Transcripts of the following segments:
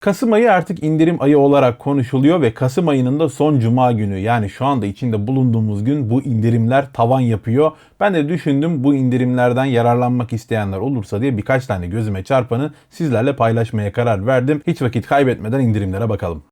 Kasım ayı artık indirim ayı olarak konuşuluyor ve Kasım ayının da son cuma günü yani şu anda içinde bulunduğumuz gün bu indirimler tavan yapıyor. Ben de düşündüm bu indirimlerden yararlanmak isteyenler olursa diye birkaç tane gözüme çarpanı sizlerle paylaşmaya karar verdim. Hiç vakit kaybetmeden indirimlere bakalım.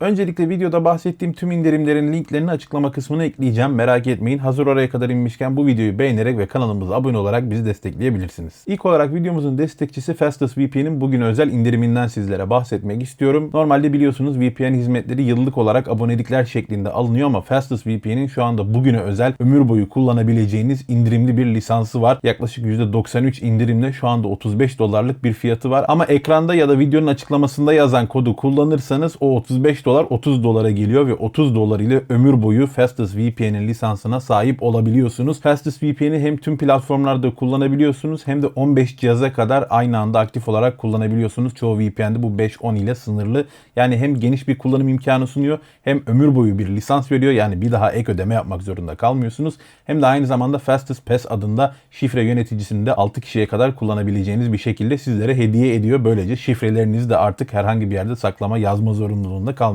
Öncelikle videoda bahsettiğim tüm indirimlerin linklerini açıklama kısmına ekleyeceğim. Merak etmeyin. Hazır oraya kadar inmişken bu videoyu beğenerek ve kanalımıza abone olarak bizi destekleyebilirsiniz. İlk olarak videomuzun destekçisi Fastest VPN'in bugün özel indiriminden sizlere bahsetmek istiyorum. Normalde biliyorsunuz VPN hizmetleri yıllık olarak abonelikler şeklinde alınıyor ama Fastest VPN'in şu anda bugüne özel ömür boyu kullanabileceğiniz indirimli bir lisansı var. Yaklaşık %93 indirimle şu anda 35 dolarlık bir fiyatı var. Ama ekranda ya da videonun açıklamasında yazan kodu kullanırsanız o 35 dolar 30 dolara geliyor ve 30 dolar ile ömür boyu Fastest VPN'in lisansına sahip olabiliyorsunuz. Fastest VPN'i hem tüm platformlarda kullanabiliyorsunuz hem de 15 cihaza kadar aynı anda aktif olarak kullanabiliyorsunuz. Çoğu VPN'de bu 5-10 ile sınırlı. Yani hem geniş bir kullanım imkanı sunuyor hem ömür boyu bir lisans veriyor. Yani bir daha ek ödeme yapmak zorunda kalmıyorsunuz. Hem de aynı zamanda Fastest Pass adında şifre yöneticisini de 6 kişiye kadar kullanabileceğiniz bir şekilde sizlere hediye ediyor. Böylece şifrelerinizi de artık herhangi bir yerde saklama yazma zorunluluğunda kalmıyorsunuz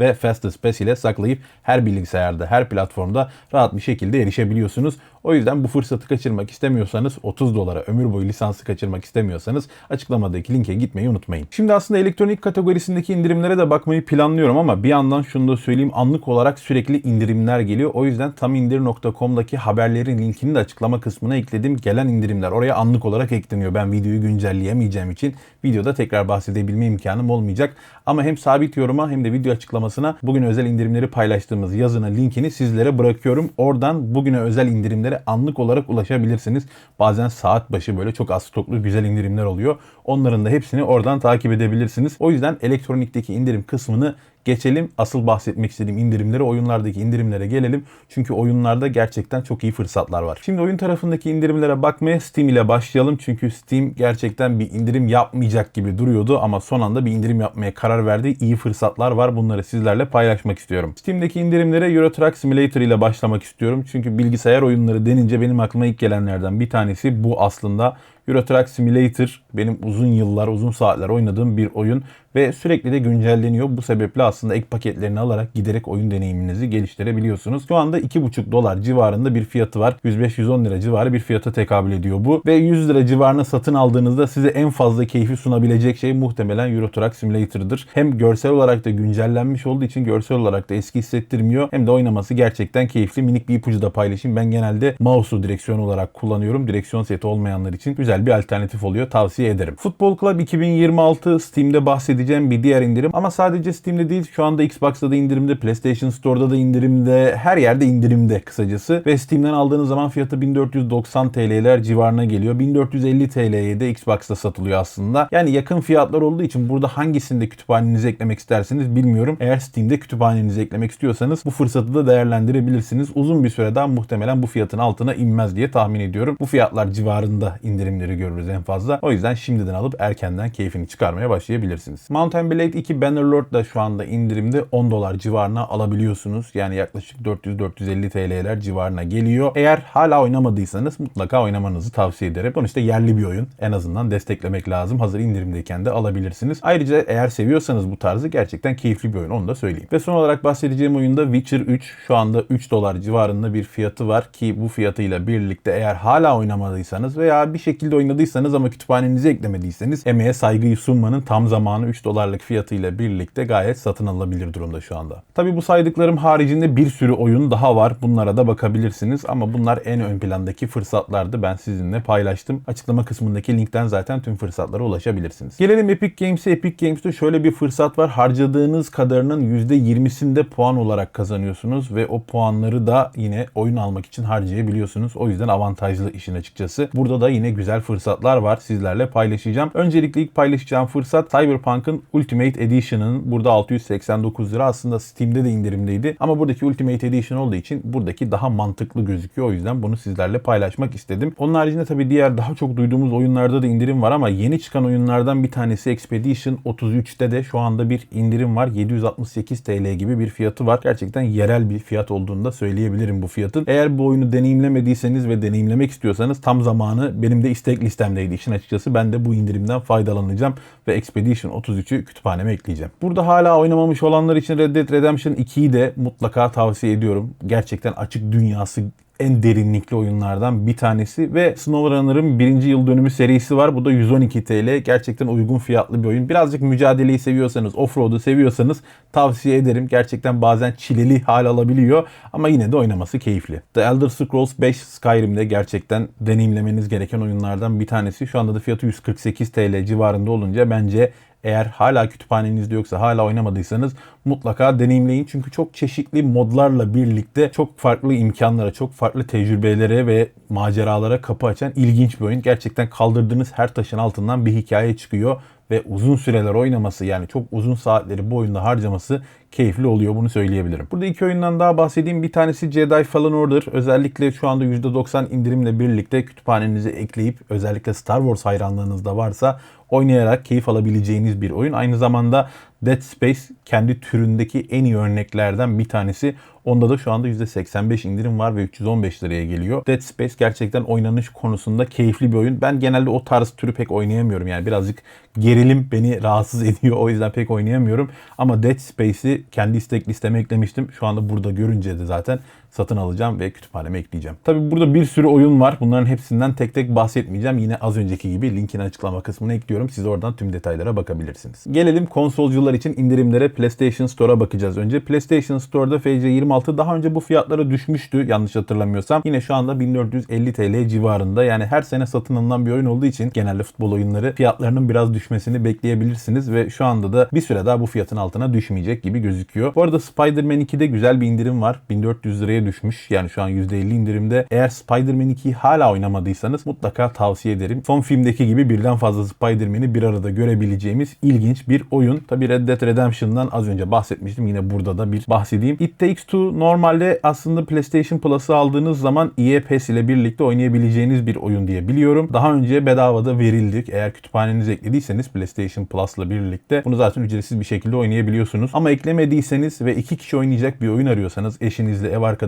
ve Fastest Pass ile saklayıp her bilgisayarda, her platformda rahat bir şekilde erişebiliyorsunuz. O yüzden bu fırsatı kaçırmak istemiyorsanız 30 dolara ömür boyu lisansı kaçırmak istemiyorsanız açıklamadaki linke gitmeyi unutmayın. Şimdi aslında elektronik kategorisindeki indirimlere de bakmayı planlıyorum ama bir yandan şunu da söyleyeyim anlık olarak sürekli indirimler geliyor. O yüzden tamindir.com'daki haberlerin linkini de açıklama kısmına ekledim. Gelen indirimler oraya anlık olarak ekleniyor. Ben videoyu güncelleyemeyeceğim için videoda tekrar bahsedebilme imkanım olmayacak. Ama hem sabit yoruma hem de video açıklamasına bugün özel indirimleri paylaştığımız yazına linkini sizlere bırakıyorum. Oradan bugüne özel indirimlere anlık olarak ulaşabilirsiniz. Bazen saat başı böyle çok az stoklu güzel indirimler oluyor. Onların da hepsini oradan takip edebilirsiniz. O yüzden elektronikteki indirim kısmını geçelim. Asıl bahsetmek istediğim indirimlere, oyunlardaki indirimlere gelelim. Çünkü oyunlarda gerçekten çok iyi fırsatlar var. Şimdi oyun tarafındaki indirimlere bakmaya Steam ile başlayalım. Çünkü Steam gerçekten bir indirim yapmayacak gibi duruyordu ama son anda bir indirim yapmaya karar verdi. İyi fırsatlar var. Bunları sizlerle paylaşmak istiyorum. Steam'deki indirimlere Euro Truck Simulator ile başlamak istiyorum. Çünkü bilgisayar oyunları denince benim aklıma ilk gelenlerden bir tanesi bu aslında. Euro Truck Simulator benim uzun yıllar, uzun saatler oynadığım bir oyun ve sürekli de güncelleniyor. Bu sebeple aslında ek paketlerini alarak giderek oyun deneyiminizi geliştirebiliyorsunuz. Şu anda 2,5 dolar civarında bir fiyatı var. 105-110 lira civarı bir fiyata tekabül ediyor bu. Ve 100 lira civarına satın aldığınızda size en fazla keyfi sunabilecek şey muhtemelen Euro Truck Simulator'dır. Hem görsel olarak da güncellenmiş olduğu için görsel olarak da eski hissettirmiyor. Hem de oynaması gerçekten keyifli. Minik bir ipucu da paylaşayım. Ben genelde mouse'u direksiyon olarak kullanıyorum. Direksiyon seti olmayanlar için güzel bir alternatif oluyor. Tavsiye ederim. Football Club 2026 Steam'de bahsedeceğim bir diğer indirim. Ama sadece Steam'de değil şu anda Xbox'ta da indirimde, PlayStation Store'da da indirimde, her yerde indirimde kısacası. Ve Steam'den aldığınız zaman fiyatı 1490 TL'ler civarına geliyor. 1450 TL'ye de Xbox'ta satılıyor aslında. Yani yakın fiyatlar olduğu için burada hangisini de kütüphanenize eklemek isterseniz bilmiyorum. Eğer Steam'de kütüphanenize eklemek istiyorsanız bu fırsatı da değerlendirebilirsiniz. Uzun bir süre daha muhtemelen bu fiyatın altına inmez diye tahmin ediyorum. Bu fiyatlar civarında indirimleri görürüz en fazla. O yüzden şimdiden alıp erkenden keyfini çıkarmaya başlayabilirsiniz. Mountain Blade 2 Bannerlord da şu anda indirimde 10 dolar civarına alabiliyorsunuz. Yani yaklaşık 400-450 TL'ler civarına geliyor. Eğer hala oynamadıysanız mutlaka oynamanızı tavsiye ederim. Sonuçta yerli bir oyun. En azından desteklemek lazım. Hazır indirimdeyken de alabilirsiniz. Ayrıca eğer seviyorsanız bu tarzı gerçekten keyifli bir oyun. Onu da söyleyeyim. Ve son olarak bahsedeceğim oyunda Witcher 3 şu anda 3 dolar civarında bir fiyatı var ki bu fiyatıyla birlikte eğer hala oynamadıysanız veya bir şekilde oynadıysanız ama kütüphanenize eklemediyseniz emeğe saygıyı sunmanın tam zamanı 3 dolarlık fiyatıyla birlikte gayet satın alınabilir durumda şu anda. Tabi bu saydıklarım haricinde bir sürü oyun daha var. Bunlara da bakabilirsiniz ama bunlar en ön plandaki fırsatlardı. Ben sizinle paylaştım. Açıklama kısmındaki linkten zaten tüm fırsatlara ulaşabilirsiniz. Gelelim Epic Games'e. Epic Games'te şöyle bir fırsat var. Harcadığınız kadarının %20'sinde puan olarak kazanıyorsunuz ve o puanları da yine oyun almak için harcayabiliyorsunuz. O yüzden avantajlı işin açıkçası. Burada da yine güzel güzel fırsatlar var sizlerle paylaşacağım. Öncelikle ilk paylaşacağım fırsat Cyberpunk'ın Ultimate Edition'ın burada 689 lira aslında Steam'de de indirimdeydi ama buradaki Ultimate Edition olduğu için buradaki daha mantıklı gözüküyor. O yüzden bunu sizlerle paylaşmak istedim. Onun haricinde tabii diğer daha çok duyduğumuz oyunlarda da indirim var ama yeni çıkan oyunlardan bir tanesi Expedition 33'te de şu anda bir indirim var. 768 TL gibi bir fiyatı var. Gerçekten yerel bir fiyat olduğunu da söyleyebilirim bu fiyatın. Eğer bu oyunu deneyimlemediyseniz ve deneyimlemek istiyorsanız tam zamanı benim de istek listemdeydi işin açıkçası. Ben de bu indirimden faydalanacağım ve Expedition 33'ü kütüphaneme ekleyeceğim. Burada hala oynamamış olanlar için Red Dead Redemption 2'yi de mutlaka tavsiye ediyorum. Gerçekten açık dünyası en derinlikli oyunlardan bir tanesi ve SnowRunner'ın birinci yıl dönümü serisi var. Bu da 112 TL. Gerçekten uygun fiyatlı bir oyun. Birazcık mücadeleyi seviyorsanız, offroad'u seviyorsanız tavsiye ederim. Gerçekten bazen çileli hal alabiliyor ama yine de oynaması keyifli. The Elder Scrolls 5 Skyrim'de gerçekten deneyimlemeniz gereken oyunlardan bir tanesi. Şu anda da fiyatı 148 TL civarında olunca bence eğer hala kütüphanenizde yoksa hala oynamadıysanız mutlaka deneyimleyin. Çünkü çok çeşitli modlarla birlikte çok farklı imkanlara, çok farklı tecrübelere ve maceralara kapı açan ilginç bir oyun. Gerçekten kaldırdığınız her taşın altından bir hikaye çıkıyor ve uzun süreler oynaması yani çok uzun saatleri bu oyunda harcaması keyifli oluyor bunu söyleyebilirim. Burada iki oyundan daha bahsedeyim. Bir tanesi Jedi Fallen Order. Özellikle şu anda %90 indirimle birlikte kütüphanenize ekleyip özellikle Star Wars hayranlığınız da varsa oynayarak keyif alabileceğiniz bir oyun. Aynı zamanda Dead Space kendi türündeki en iyi örneklerden bir tanesi. Onda da şu anda %85 indirim var ve 315 liraya geliyor. Dead Space gerçekten oynanış konusunda keyifli bir oyun. Ben genelde o tarz türü pek oynayamıyorum. Yani birazcık gerilim beni rahatsız ediyor. O yüzden pek oynayamıyorum. Ama Dead Space'i kendi istek listeme eklemiştim. Şu anda burada görünce de zaten satın alacağım ve kütüphaneme ekleyeceğim. Tabi burada bir sürü oyun var. Bunların hepsinden tek tek bahsetmeyeceğim. Yine az önceki gibi linkini açıklama kısmına ekliyorum. Siz oradan tüm detaylara bakabilirsiniz. Gelelim konsolcular için indirimlere PlayStation Store'a bakacağız önce. PlayStation Store'da FC26 daha önce bu fiyatlara düşmüştü yanlış hatırlamıyorsam. Yine şu anda 1450 TL civarında. Yani her sene satın alınan bir oyun olduğu için genelde futbol oyunları fiyatlarının biraz düşmesini bekleyebilirsiniz ve şu anda da bir süre daha bu fiyatın altına düşmeyecek gibi gözüküyor. Bu arada Spider-Man 2'de güzel bir indirim var. 1400 liraya düşmüş. Yani şu an %50 indirimde. Eğer Spider-Man 2'yi hala oynamadıysanız mutlaka tavsiye ederim. Son filmdeki gibi birden fazla Spider-Man'i bir arada görebileceğimiz ilginç bir oyun. Tabi Red Dead Redemption'dan az önce bahsetmiştim. Yine burada da bir bahsedeyim. It Takes Two normalde aslında PlayStation Plus'ı aldığınız zaman EA Pass ile birlikte oynayabileceğiniz bir oyun diye biliyorum. Daha önce bedavada verildik. Eğer kütüphanenize eklediyseniz PlayStation Plus'la birlikte bunu zaten ücretsiz bir şekilde oynayabiliyorsunuz. Ama eklemediyseniz ve iki kişi oynayacak bir oyun arıyorsanız eşinizle, ev arkadaşınızla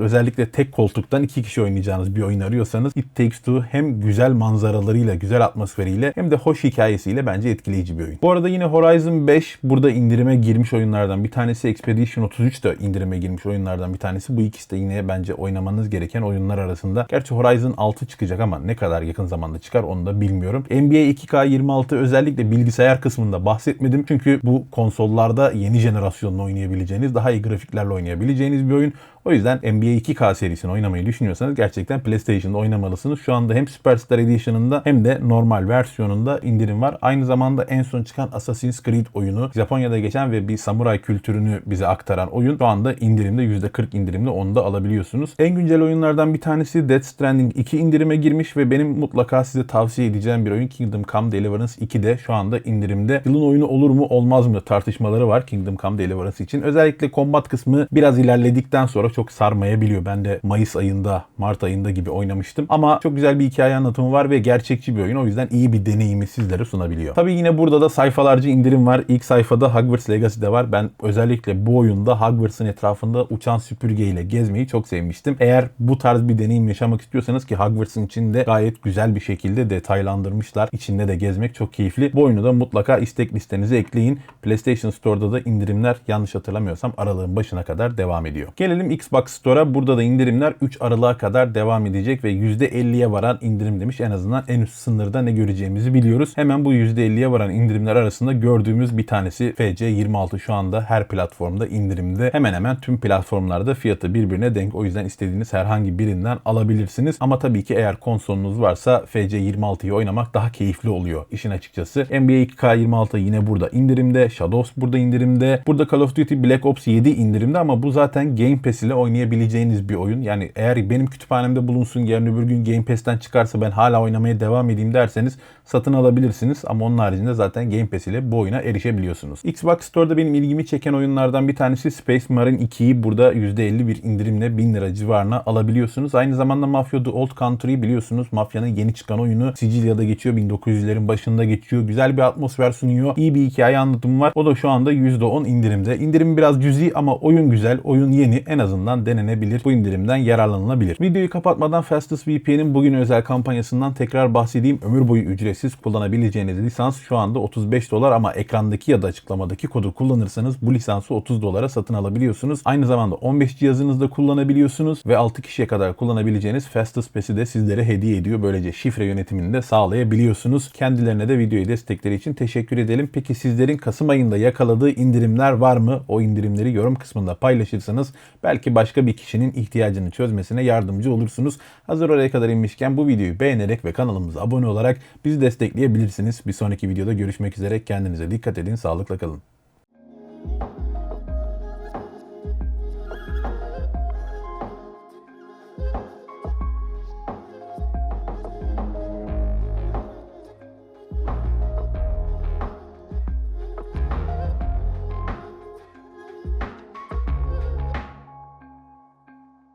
özellikle tek koltuktan iki kişi oynayacağınız bir oyun arıyorsanız It Takes Two hem güzel manzaralarıyla, güzel atmosferiyle hem de hoş hikayesiyle bence etkileyici bir oyun. Bu arada yine Horizon 5 burada indirime girmiş oyunlardan bir tanesi. Expedition 33 da indirime girmiş oyunlardan bir tanesi. Bu ikisi de yine bence oynamanız gereken oyunlar arasında. Gerçi Horizon 6 çıkacak ama ne kadar yakın zamanda çıkar onu da bilmiyorum. NBA 2K26 özellikle bilgisayar kısmında bahsetmedim. Çünkü bu konsollarda yeni jenerasyonla oynayabileceğiniz, daha iyi grafiklerle oynayabileceğiniz bir oyun. O yüzden NBA 2K serisini oynamayı düşünüyorsanız gerçekten PlayStation'da oynamalısınız. Şu anda hem Superstar Edition'ında hem de normal versiyonunda indirim var. Aynı zamanda en son çıkan Assassin's Creed oyunu Japonya'da geçen ve bir samuray kültürünü bize aktaran oyun şu anda indirimde %40 indirimde onu da alabiliyorsunuz. En güncel oyunlardan bir tanesi Death Stranding 2 indirime girmiş ve benim mutlaka size tavsiye edeceğim bir oyun Kingdom Come Deliverance 2 de şu anda indirimde. Yılın oyunu olur mu olmaz mı tartışmaları var Kingdom Come Deliverance için. Özellikle kombat kısmı biraz ilerledikten sonra çok sarmayabiliyor. Ben de Mayıs ayında, Mart ayında gibi oynamıştım. Ama çok güzel bir hikaye anlatımı var ve gerçekçi bir oyun. O yüzden iyi bir deneyimi sizlere sunabiliyor. Tabii yine burada da sayfalarca indirim var. İlk sayfada Hogwarts Legacy de var. Ben özellikle bu oyunda Hogwarts'ın etrafında uçan süpürgeyle gezmeyi çok sevmiştim. Eğer bu tarz bir deneyim yaşamak istiyorsanız ki Hogwarts'ın içinde gayet güzel bir şekilde detaylandırmışlar. İçinde de gezmek çok keyifli. Bu oyunu da mutlaka istek listenize ekleyin. PlayStation Store'da da indirimler yanlış hatırlamıyorsam aralığın başına kadar devam ediyor. Gelelim Xbox Store'a. Burada da indirimler 3 Aralık'a kadar devam edecek ve %50'ye varan indirim demiş. En azından en üst sınırda ne göreceğimizi biliyoruz. Hemen bu %50'ye varan indirimler arasında gördüğümüz bir tanesi FC26 şu anda her platformda indirimde. Hemen hemen tüm platformlarda fiyatı birbirine denk. O yüzden istediğiniz herhangi birinden alabilirsiniz. Ama tabii ki eğer konsolunuz varsa FC26'yı oynamak daha keyifli oluyor işin açıkçası. NBA 2K26 yine burada indirimde. Shadows burada indirimde. Burada Call of Duty Black Ops 7 indirimde ama bu zaten Game Pass ile oynayabileceğiniz bir oyun. Yani eğer benim kütüphanemde bulunsun yarın öbür gün Game Pass'ten çıkarsa ben hala oynamaya devam edeyim derseniz satın alabilirsiniz. Ama onun haricinde zaten Game Pass ile bu oyuna erişebiliyorsunuz. Xbox Store'da benim ilgimi çeken oyunlardan bir tanesi Space Marine 2'yi burada %50 bir indirimle 1000 lira civarına alabiliyorsunuz. Aynı zamanda Mafia The Old Country'yi biliyorsunuz. Mafya'nın yeni çıkan oyunu Sicilya'da geçiyor. 1900'lerin başında geçiyor. Güzel bir atmosfer sunuyor. İyi bir hikaye anlatımı var. O da şu anda %10 indirimde. İndirim biraz cüzi ama oyun güzel. Oyun yeni. En azından denenebilir. Bu indirimden yararlanılabilir. Videoyu kapatmadan Fastest VPN'in bugün özel kampanyasından tekrar bahsedeyim. Ömür boyu ücretsiz kullanabileceğiniz lisans şu anda 35 dolar ama ekrandaki ya da açıklamadaki kodu kullanırsanız bu lisansı 30 dolara satın alabiliyorsunuz. Aynı zamanda 15 cihazınızda kullanabiliyorsunuz ve 6 kişiye kadar kullanabileceğiniz Fastest Pass'i de sizlere hediye ediyor. Böylece şifre yönetimini de sağlayabiliyorsunuz. Kendilerine de videoyu destekleri için teşekkür edelim. Peki sizlerin Kasım ayında yakaladığı indirimler var mı? O indirimleri yorum kısmında paylaşırsanız belki başka bir kişinin ihtiyacını çözmesine yardımcı olursunuz. Hazır oraya kadar inmişken bu videoyu beğenerek ve kanalımıza abone olarak bizi destekleyebilirsiniz. Bir sonraki videoda görüşmek üzere. Kendinize dikkat edin. Sağlıkla kalın.